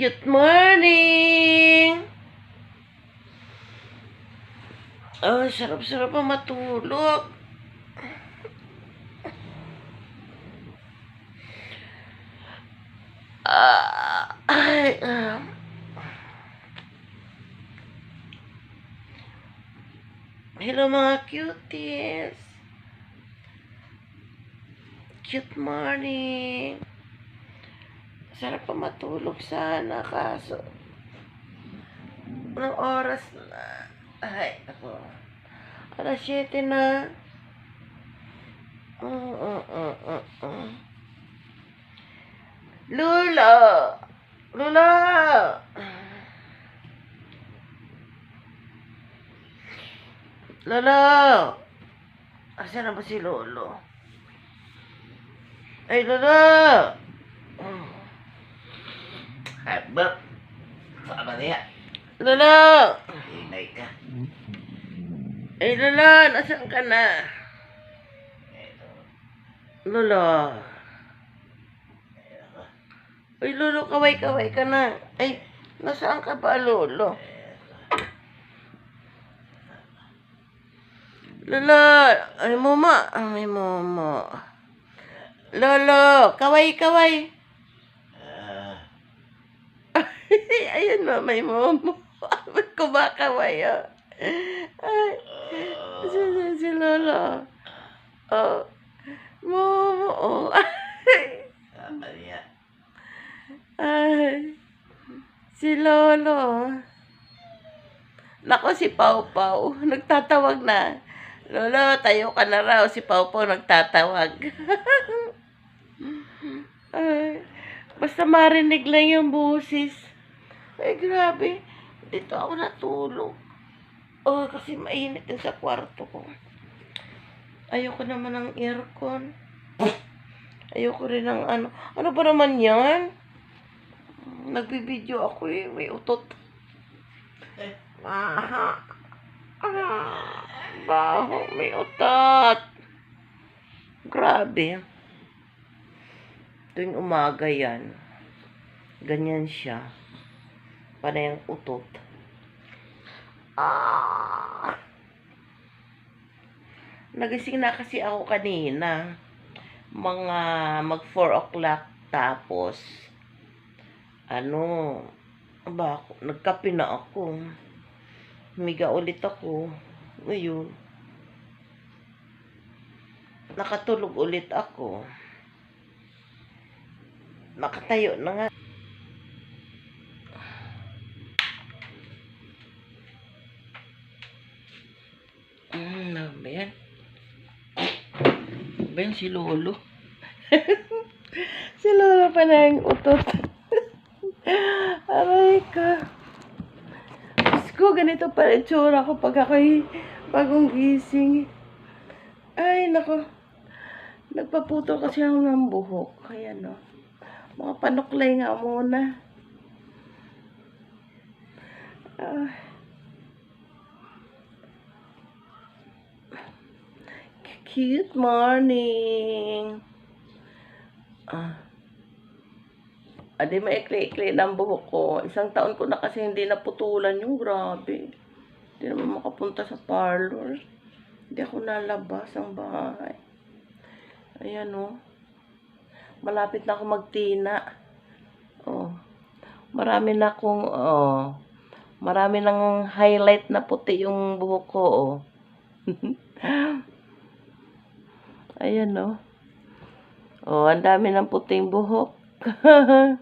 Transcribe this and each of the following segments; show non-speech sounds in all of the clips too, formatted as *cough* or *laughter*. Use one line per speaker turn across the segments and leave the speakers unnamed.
Cute morning! Oh, sarap-sarap ang matulog. Ah, ay, ah. Hello mga cuties. Cute morning. Sarap pa matulog sana kaso anong oras na? Ay, ako. Alas 7 na. Mm. Lula! Lula! Lolo! Asan na ba si Lolo? Ay, Lolo! Mm.
Ay, ba? Sama niya.
Lolo!
Ingay ka.
Ay, Lolo! Nasaan ka na? Lolo! Ay, Lolo, kaway-kaway ka na. Ay, nasaan ka ba, Lolo? Lolo! Ay, mama. Ay, mama. Lolo! Kaway-kaway.
Ah, *laughs*
Ayun, mama, may momo. *laughs* Kumakaway, oh. Ay, si, si, si Lolo. Oh. Momo, oh. *laughs*
sama niya.
Ay, si Lolo. Nako, si Pau Pau. Nagtatawag na. Lolo, tayo ka na raw. Si Pau Pau nagtatawag. Ay, basta marinig lang yung busis. Ay, grabe. Dito ako natulog. Oh, kasi mainit din sa kwarto ko. Ayoko naman ng aircon. Ayoko rin ng ano. Ano ba naman yan? Nagbibideo ako eh. May utot. Aha. Ah, baho. May utot. Grabe. Tuwing umaga yan. Ganyan siya. Panay ang utot. Ah. Nagising na kasi ako kanina. Mga mag 4 o'clock tapos ano, ba ako, nagkape na ako. Humiga ulit ako. Ngayon, nakatulog ulit ako. Nakatayo na nga. Ano ba yan? Ba yan si Lolo? *laughs* si Lolo pa na yung utot. *laughs* Aray ka. Diyos ko, ganito pa rin tsura ko pag ako'y bagong gising. Ay, nako. Nagpaputol kasi ako ng buhok. Kaya no. Mga panuklay nga muna. Ah. Cute morning. Ah. Adi, maikli-ikli ng buhok ko. Isang taon ko na kasi hindi naputulan yung grabe. Hindi naman makapunta sa parlor. Hindi ako nalabas ang bahay. Ayan o. Malapit na ako magtina. Oh. Marami na akong, oh. Marami nang highlight na puti yung buhok ko, oh. *laughs* Ayan o. Oh, ang dami ng puting buhok. *coughs*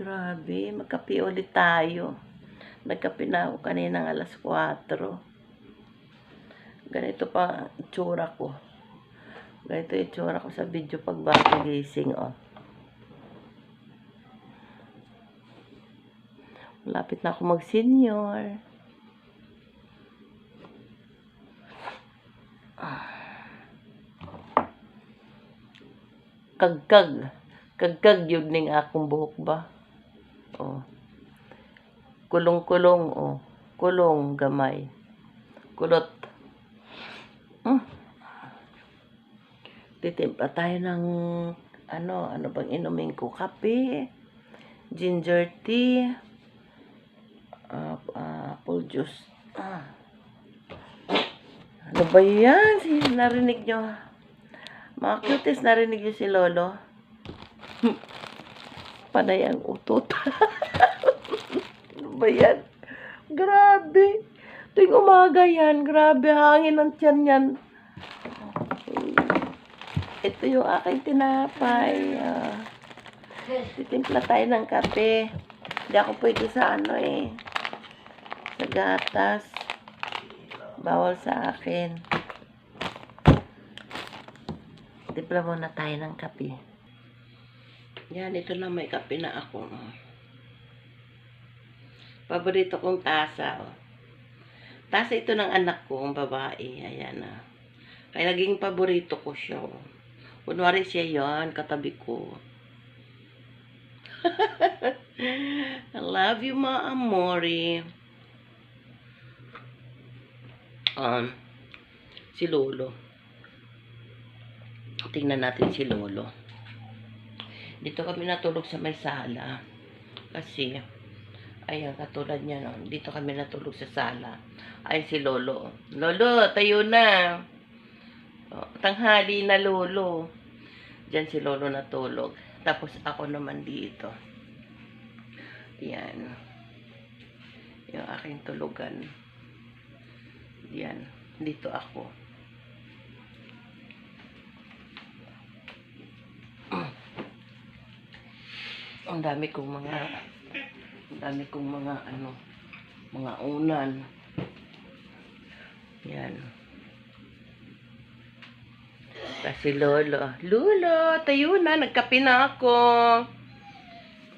Grabe, magkape ulit tayo. Nagkape na ako kaninang alas 4. Ganito pa itsura ko. Ganito itsura ko sa video pag bago gising, oh. Malapit na ako mag-senior. Kagkag. Kagkag yun ning akong buhok ba? Oh. Kulong-kulong, oh. Kulong, gamay. Kulot. Hmm. Titimpla tayo ng ano, ano bang inumin ko? Kape, ginger tea, ah, ah, apple juice. Ah. Ano ba yan? Narinig nyo? Mga cuties, narinig nyo si Lolo? Panay ang utot. *laughs* ano? Grabe. Tuwing umaga yan, grabe, hangin ang tiyan yan. Ito yung aking tinapay. ah. titimpla tayo ng kape. Hindi ako pwede sa ano eh. Sa gatas. Bawal sa akin. Timpla muna tayo ng kape. Yan, ito na may kape na ako. Paborito kong tasa. Oh. Tasa ito ng anak ko, ang babae. Ayan na. Kaya naging paborito ko siya. Oh. Kunwari siya yon katabi ko. *laughs* I love you, ma amore. Um, si Lolo. Tingnan natin si Lolo. Dito kami natulog sa may sala. Kasi, ayan, katulad niya, no? dito kami natulog sa sala. Ay, si Lolo. Lolo, tayo na. Oh, tanghali na Lolo. Diyan si Lolo natulog. Tapos ako naman dito. Yan. Yung aking tulugan. Yan. Dito ako. Ang dami kong mga ang dami kong mga ano mga unan. Yan. Kasi lolo. Lolo, tayo na. Nagkape na ako.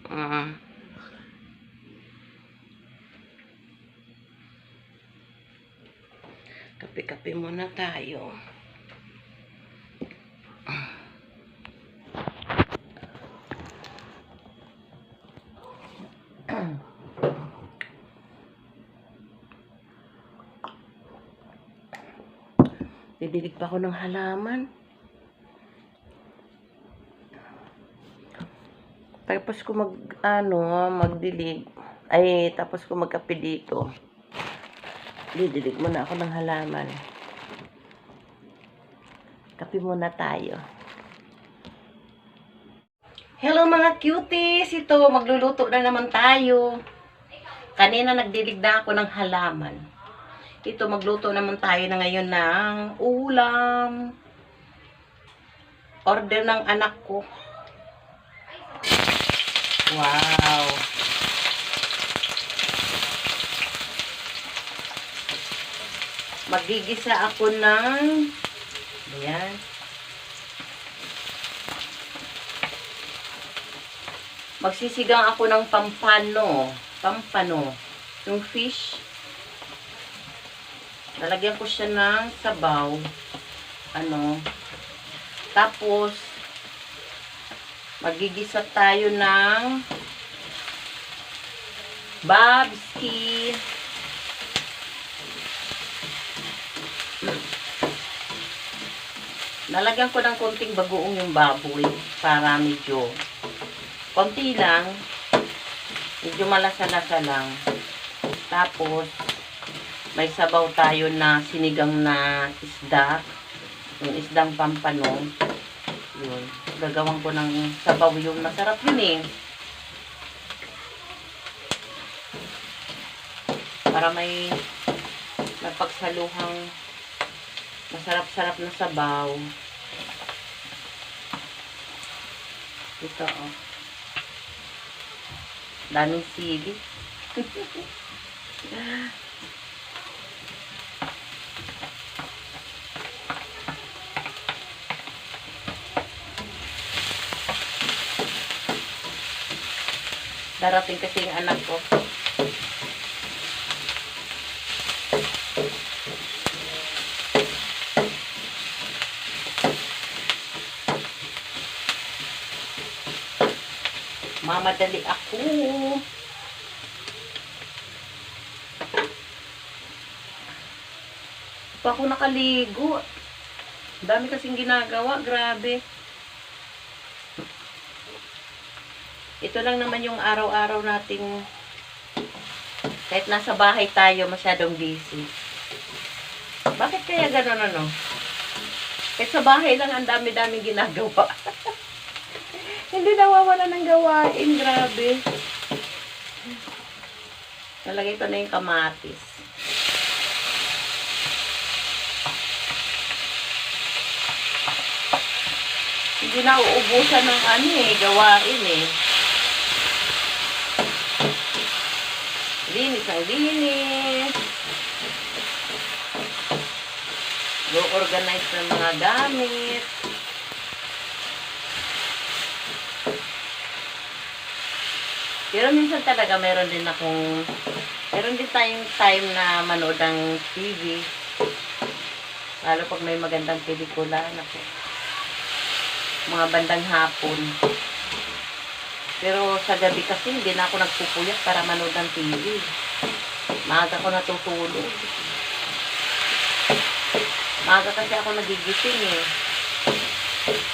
Mm. Kape-kape muna tayo. Didilig pa ako ng halaman. Tapos ko mag, ano, magdilig. Ay, tapos ko magkape dito. Didilig muna ako ng halaman. Kape muna tayo. Hello mga cuties! Ito, magluluto na naman tayo. Kanina nagdilig na ako ng halaman. Ito, magluto naman tayo na ngayon ng ulam. Order ng anak ko. Wow! Magigisa ako ng ayan. Magsisigang ako ng pampano. Pampano. Yung fish. Lalagyan ko siya ng sabaw. Ano. Tapos, magigisa tayo ng babski. Nalagyan ko ng konting bagoong yung baboy para medyo konti lang. Medyo malasa-lasa lang. Tapos, may sabaw tayo na sinigang na isda. Yung isdang pampano. Yun. Gagawin ko ng sabaw yung masarap yun eh. Para may napagsaluhang masarap-sarap na sabaw. Ito oh. Daming sili. *laughs* Darating kasi yung anak ko. Mamadali ako. Pa ako nakaligo. Dami kasing ginagawa, grabe. Ito lang naman yung araw-araw nating kahit nasa bahay tayo, masyadong busy. Bakit kaya ganun ano? Kahit sa bahay lang, ang dami-daming ginagawa. *laughs* Hindi nawawala ng gawain, grabe. Nalagay ko na yung kamatis. Hindi na uubusan ng ano eh, gawain eh. Linis ang linis. Go-organize ng mga gamit. Pero minsan talaga meron din akong meron din tayong time na manood ng TV. Lalo pag may magandang pelikula, naku. Mga bandang hapon. Pero sa gabi kasi hindi na ako nagpupuyat para manood ng TV. Maaga ko natutulog. Maaga kasi ako nagigising eh.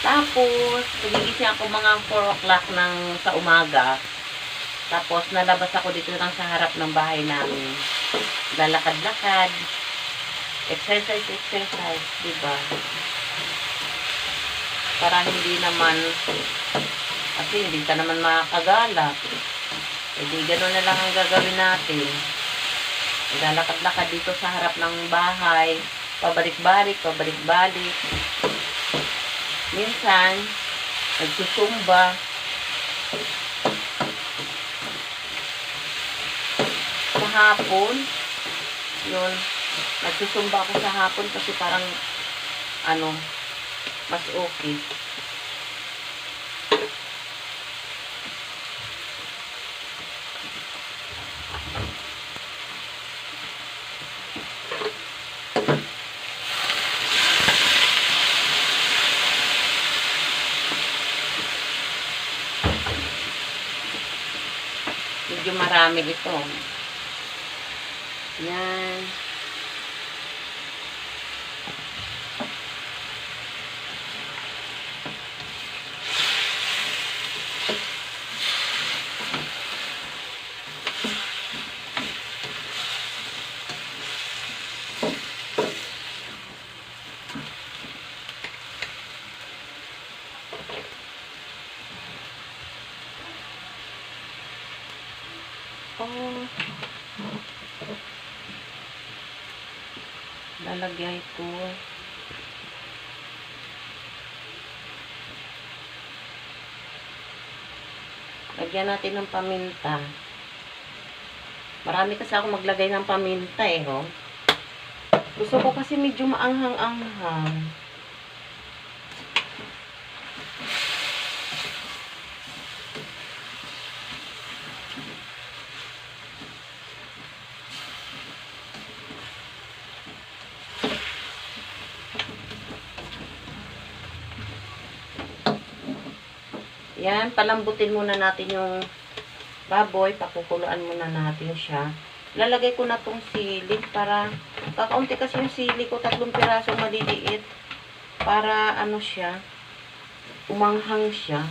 Tapos, nagigising ako mga 4 o'clock ng sa umaga. Tapos, nalabas ako dito lang sa harap ng bahay namin. Lalakad-lakad. Exercise, exercise, di ba? Para hindi naman, kasi hindi ka naman makakagala. E di, gano'n na lang ang gagawin natin. Lalakad-lakad dito sa harap ng bahay. Pabalik-balik, pabalik-balik. Minsan, nagsusumba. Sa hapon, yun, nagsusumba ako sa hapon kasi parang, ano, mas okay. Marami ito. Yan. Lalagyan ito. Lagyan natin ng paminta. Marami kasi ako maglagay ng paminta eh, ho. Gusto ko kasi medyo maanghang-anghang. Yan, palambutin muna natin yung baboy. Pakukuluan muna natin siya. Lalagay ko na tong sili para, kakaunti kasi yung sili ko, tatlong piraso maliliit. Para ano siya, umanghang siya.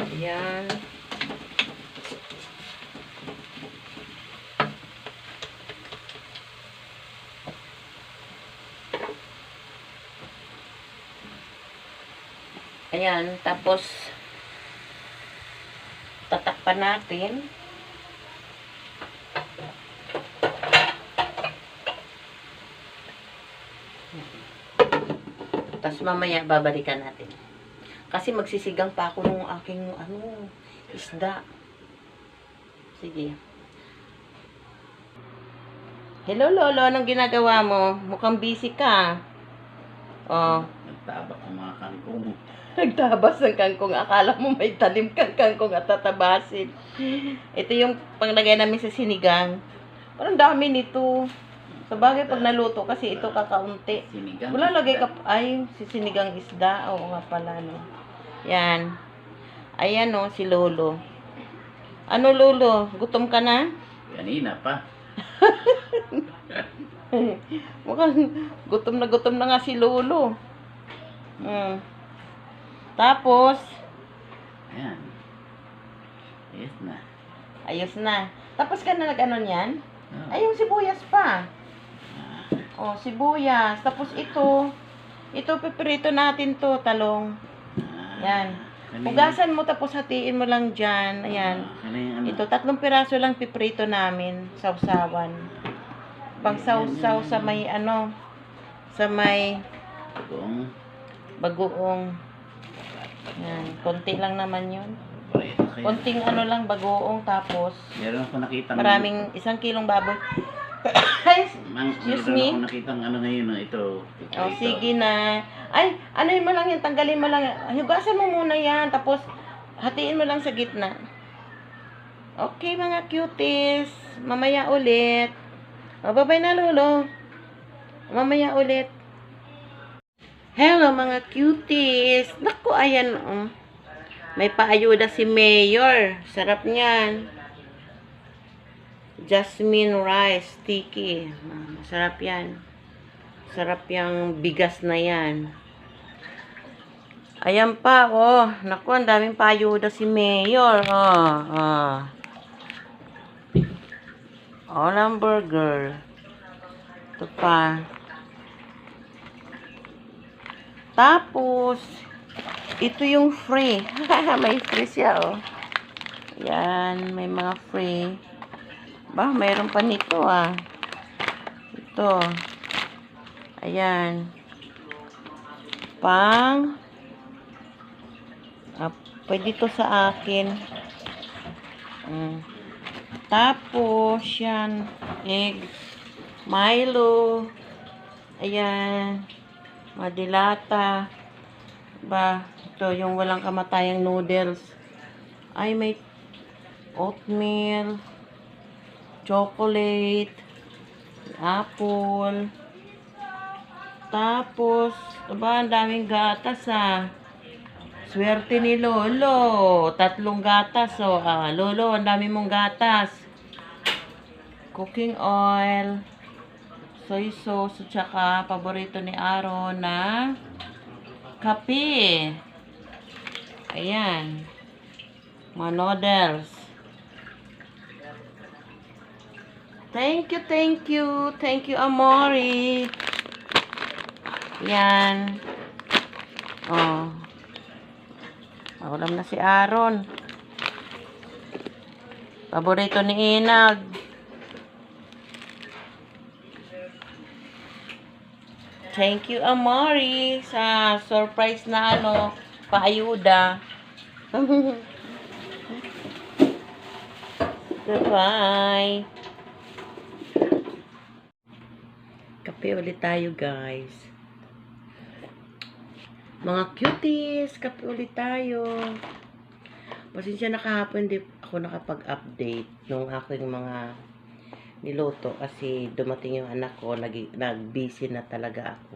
Ayan. Ayan, tapos tatakpan natin. Tapos mamaya babalikan natin. Kasi magsisigang pa ako ng aking ano, isda. Sige. Hello, Lolo. Anong ginagawa mo? Mukhang busy ka. Oh.
Nagtabak ang mga kangkong.
Nagtabas ng kangkong. Akala mo may talim kang kangkong at tatabasin. Ito yung panglagay namin sa sinigang. Parang dami nito. Sa bagay pag naluto kasi ito kakaunti.
Sinigang.
Wala lagay ka ay si sinigang isda. Oo nga pala no. Yan. Ayan no si Lolo. Ano Lolo? Gutom ka na?
Kanina pa. *laughs*
Mukhang gutom na gutom na nga si Lolo. Mm. Tapos,
Ayan. Ayos na.
ayos na. Tapos ka na nag-ano niyan?
Oh.
Ay, yung sibuyas pa.
Ah,
Oh, sibuyas. Tapos ito, ito piprito natin to, talong.
ah,
Yan. Hugasan mo tapos hatiin mo lang dyan. Ayan.
Ah, ano?
Ito, tatlong piraso lang piprito namin. Sausawan. Pang sausaw sa may ano, sa may
Kung
bagoong. Yan. Konti lang naman yun. Konting ano lang, bagoong. Tapos,
Meron ako nakita.
maraming, isang kilong baboy. *coughs* Ay, Excuse
meron
me?
ako nakita ano ngayon no, ito.
Oh, sige na. Ay, ano mo lang yan, tanggalin mo lang. Hugasan mo muna yan, tapos hatiin mo lang sa gitna. Okay, mga cuties. Mamaya ulit. O, na, Lolo. Mamaya ulit. Hello, mga cuties. Naku, ayan, oh. May paayuda si Mayor. Sarap niyan. Jasmine rice, sticky. Ah, Masarap yan. Sarap yung bigas na yan. Ayan pa, oh. Naku, ang daming payuda si Mayor. Oh, oh. Oh, burger. Ito pa. Tapos, ito yung free. *laughs* may free siya, oh. Yan, may mga free. Ba, mayroon pa nito, ah. Ito. Ayan. Pang. Ah, pwede to sa akin. Mm. Tapos, yan. Egg. Milo. Ayan. Madilata. Ba, ito yung walang kamatayang noodles. Ay, may oatmeal. Chocolate. Apple. Tapos, aba, ang daming gatas ah. Swerte ni Lolo. Tatlong gatas oh. Ah, Lolo, ang dami mong gatas. Cooking oil. Soy sauce. At saka, paborito ni Aaron na kape. Ayan. Mga noodles. Thank you, thank you. Thank you, Amori. Yan. Oh. Makulam na si Aaron. Paborito ni Inag. Thank you, Amori, sa surprise na ano, paayuda. *laughs* Goodbye. Kape ulit tayo, guys. Mga cuties, kape ulit tayo. Pasensya na kahapon, hindi ako nakapag-update nung aking mga niluto kasi dumating yung anak ko, nag, nag-busy na talaga ako.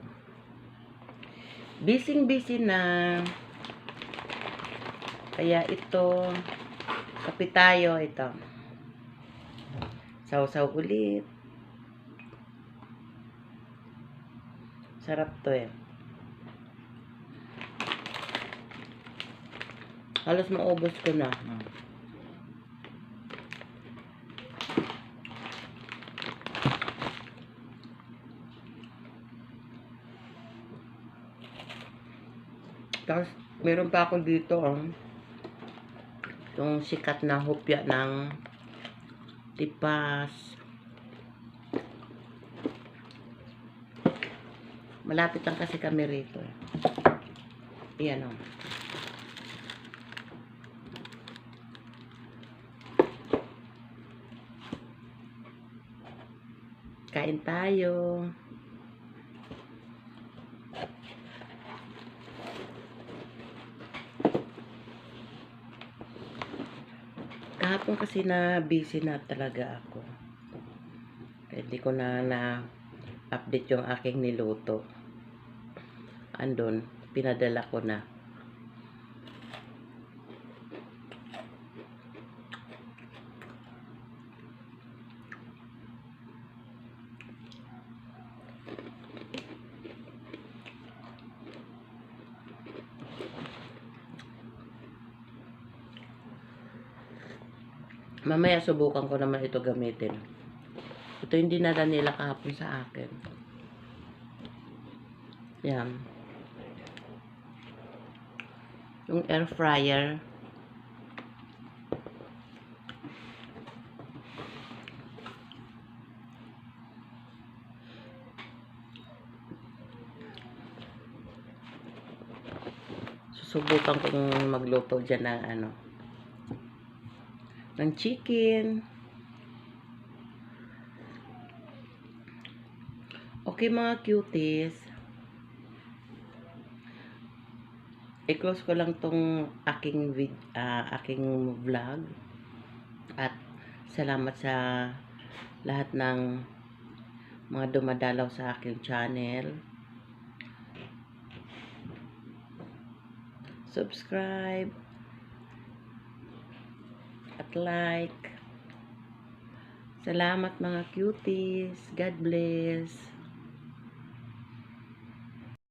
Busy busy na. Kaya ito, kape tayo, ito. Sausaw ulit. Sarap to eh. Halos maubos ko na.
Hmm.
Tapos, meron pa ako dito, oh. Yung sikat na hopya ng tipas. Malapit lang kasi kami rito. Ayan, oh. Kain tayo. Kahapon kasi na busy na talaga ako. Hindi ko na na update yung aking niluto. Andun, pinadala ko na. Mamaya subukan ko naman ito gamitin. Ito yung dinala nila kahapon sa akin. Yan. Yung air fryer. Susubukan kong magluto dyan ng ano. Ng chicken. Okay mga cuties. I-close ko lang tong aking vid ah, aking vlog. At salamat sa lahat ng mga dumadalaw sa aking channel. Subscribe like. Salamat mga cuties. God bless.